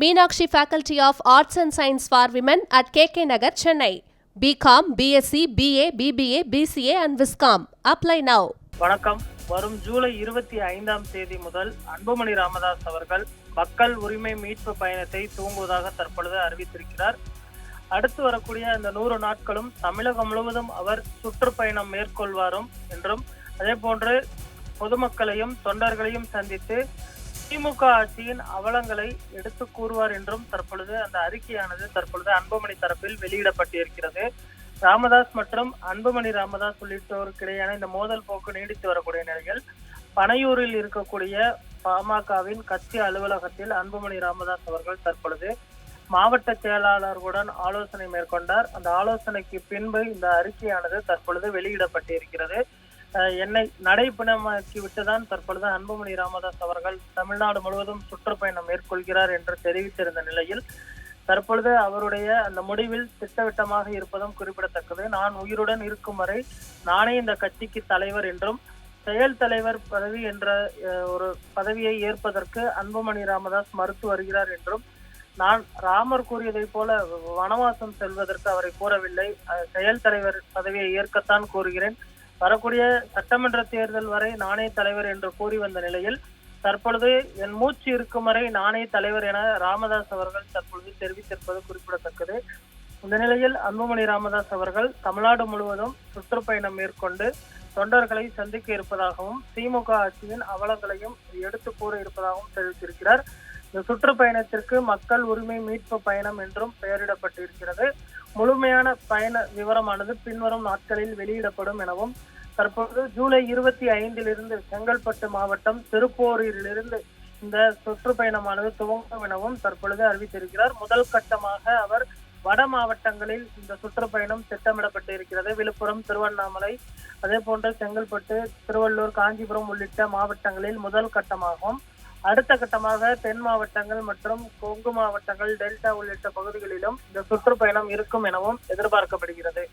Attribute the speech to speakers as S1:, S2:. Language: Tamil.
S1: Meenakshi faculty of arts and science for women at K K Nagar Chennai BCom BSc BA BBA BCA and viscom apply now
S2: வணக்கம். வரும் ஜூலை இருபத்தி ஐந்தாம் தேதி முதல் அன்புமணி ராமதாஸ் அவர்கள் மக்கள் உரிமை மீட்பு பயணத்தை துவங்குவதாக தற்பொழுது அறிவித்திருக்கிறார். அடுத்து வரக்கூடிய இந்த நூறு நாட்களும் தமிழகம் முழுவதும் அவர் சுற்றுப்பயணம் மேற்கொள்வாரும் என்றும் அதே போன்று பொதுமக்களையும் தொண்டர்களையும் சந்தித்து திமுக ஆட்சியின் அவலங்களை எடுத்து கூறுவார் என்றும் தற்பொழுது அந்த அறிக்கையானது தற்பொழுது அன்புமணி தரப்பில் வெளியிடப்பட்டிருக்கிறது. ராமதாஸ் மற்றும் அன்புமணி ராமதாஸ் உள்ளிட்டோருக்கிடையான இந்த மோதல் போக்கு நீடித்து வரக்கூடிய நிலையில் பனையூரில் இருக்கக்கூடிய பாமகவின் கட்சி அலுவலகத்தில் அன்புமணி ராமதாஸ் அவர்கள் தற்பொழுது மாவட்ட செயலாளர்களுடன் ஆலோசனை மேற்கொண்டார். அந்த ஆலோசனைக்கு பின்பு இந்த அறிக்கையானது தற்பொழுது வெளியிடப்பட்டிருக்கிறது. இருக்கிறது என்னை நடைப்பிணமாக்கி விட்டுதான் தற்பொழுது அன்புமணி ராமதாஸ் அவர்கள் தமிழ்நாடு முழுவதும் சுற்றுப்பயணம் மேற்கொள்கிறார் என்று தெரிவித்திருந்த நிலையில் தற்பொழுது அவருடைய அந்த முடிவில் திட்டவட்டமாக இருப்பதும் குறிப்பிடத்தக்கது. நான் உயிருடன் இருக்கும் வரை நானே இந்த கட்சிக்கு தலைவர் என்றும் செயல் தலைவர் பதவி என்ற ஒரு பதவியை ஏற்பதற்கு அன்புமணி ராமதாஸ் மறுத்து வருகிறார் என்றும் நான் ராமர் கூறியதைப் போல வனவாசம் செல்வதற்கு அவரை கூறவில்லை. செயல் தலைவர் பதவியை ஏற்கத்தான் கூறுகிறேன். வரக்கூடிய சட்டமன்ற தேர்தல் வரை நானே தலைவர் என்று கூறி வந்த நிலையில் தற்பொழுது என் மூச்சு இருக்கும் வரை நானே தலைவர் என ராமதாஸ் அவர்கள் தற்பொழுது தெரிவித்திருப்பது குறிப்பிடத்தக்கது. இந்த நிலையில் அன்புமணி ராமதாஸ் அவர்கள் தமிழ்நாடு முழுவதும் சுற்றுப்பயணம் மேற்கொண்டு தொண்டர்களை சந்திக்க இருப்பதாகவும் திமுக ஆட்சியின் அவலங்களையும் எடுத்து கூற இருப்பதாகவும் தெரிவித்திருக்கிறார். இந்த சுற்றுப்பயணத்திற்கு மக்கள் உரிமை மீட்பு பயணம் என்றும் பெயரிடப்பட்டிருக்கிறது. முழுமையான பயண விவரமானது பின்வரும் நாட்களில் வெளியிடப்படும் எனவும் தற்பொழுது ஜூலை இருபத்தி ஐந்திலிருந்து செங்கல்பட்டு மாவட்டம் திருப்போரிலிருந்து இந்த சுற்றுப்பயணமானது துவங்கும் எனவும் தற்பொழுது அறிவித்திருக்கிறார். முதல் கட்டமாக அவர் வட மாவட்டங்களில் இந்த சுற்றுப்பயணம் திட்டமிடப்பட்டு இருக்கிறது விழுப்புரம் திருவண்ணாமலை அதே போன்று செங்கல்பட்டு திருவள்ளூர் காஞ்சிபுரம் உள்ளிட்ட மாவட்டங்களில் முதல் கட்டமாகும். அடுத்த கட்டமாக தென் மாவட்டங்கள் மற்றும் கொங்கு மாவட்டங்கள் டெல்டா உள்ளிட்ட பகுதிகளிலும் இந்த சுற்றுப்பயணம் இருக்கும் எனவும் எதிர்பார்க்கப்படுகிறது.